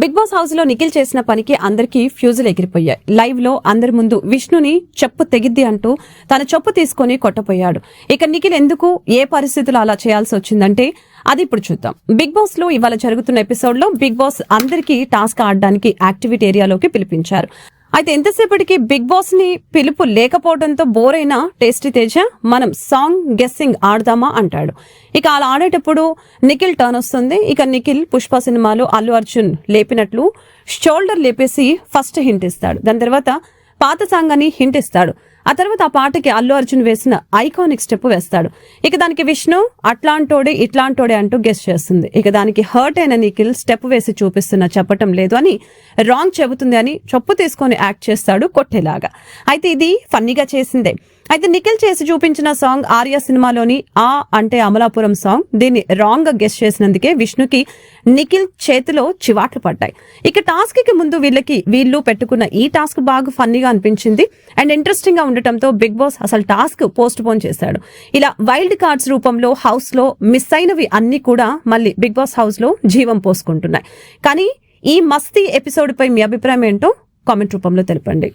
Big boss హౌస్లో నిఖిల్ చేసిన పనికి అందరికీ ఫ్యూజులు ఎగిరిపోయాయి. లైవ్లో అందరి ముందు విష్ణుని చెప్పు తెగిద్ది అంటూ తన చెప్పు తీసుకొని కొట్టపోయాడు. ఇక నిఖిల్ ఎందుకు ఏ పరిస్థితులు అలా చేయాల్సి వచ్చిందంటే అది ఇప్పుడు చూద్దాం. బిగ్ బాస్లో ఇవాళ జరుగుతున్న ఎపిసోడ్లో బిగ్ బాస్ అందరికీ టాస్క్ ఆడడానికి యాక్టివిటీ ఏరియాలోకి పిలిపించారు. అయితే ఎంతసేపటికి బిగ్ బాస్ని పిలుపు లేకపోవడంతో బోర్ టేస్టీ తేజ మనం సాంగ్ గెస్సింగ్ ఆడదామా అంటాడు. ఇక అలా ఆడేటప్పుడు నిఖిల్ టర్న్ వస్తుంది. ఇక నిఖిల్ పుష్ప సినిమాలో అల్లు అర్జున్ లేపినట్లు షోల్డర్ లేపేసి ఫస్ట్ హింట్ ఇస్తాడు. దాని తర్వాత పాత సాంగ్ అని హింట్ ఇస్తాడు. ఆ తర్వాత ఆ పాటకి అల్లు అర్జున్ వేసిన ఐకానిక్ స్టెప్ వేస్తాడు. ఇక దానికి విష్ణు అట్లాంటోడే ఇట్లాంటోడే అంటూ గెస్ట్ చేస్తుంది. ఇక దానికి హర్ట్ అయిన నిఖిల్ స్టెప్ వేసి చూపిస్తున్న చెప్పటం లేదు అని రాంగ్ చెబుతుంది అని చెప్పు తీసుకొని యాక్ట్ చేస్తాడు కొట్టేలాగా. అయితే ఇది ఫన్నీగా చేసిందే. అయితే నిఖిల్ చేసి చూపించిన సాంగ్ ఆర్య సినిమాలోని ఆ అంటే అమలాపురం సాంగ్ దీన్ని రాంగ్గా గెస్ట్ చేసినందుకే విష్ణుకి నిఖిల్ చేతిలో చివాట్లు పడ్డాయి. ఇక టాస్క్కి ముందు వీళ్ళకి వీళ్ళు పెట్టుకున్న ఈ టాస్క్ బాగా ఫన్నీగా అనిపించింది అండ్ ఇంట్రెస్టింగ్గా ఉండటంతో బిగ్ బాస్ అసలు టాస్క్ పోస్ట్ పోన్ చేశాడు. ఇలా వైల్డ్ కార్డ్స్ రూపంలో హౌస్లో మిస్ అయినవి అన్ని కూడా మళ్ళీ బిగ్ బాస్ హౌస్లో జీవం పోసుకుంటున్నాయి. కానీ ఈ మస్తీ ఎపిసోడ్ పై మీ అభిప్రాయం ఏంటో కామెంట్ రూపంలో తెలపండి.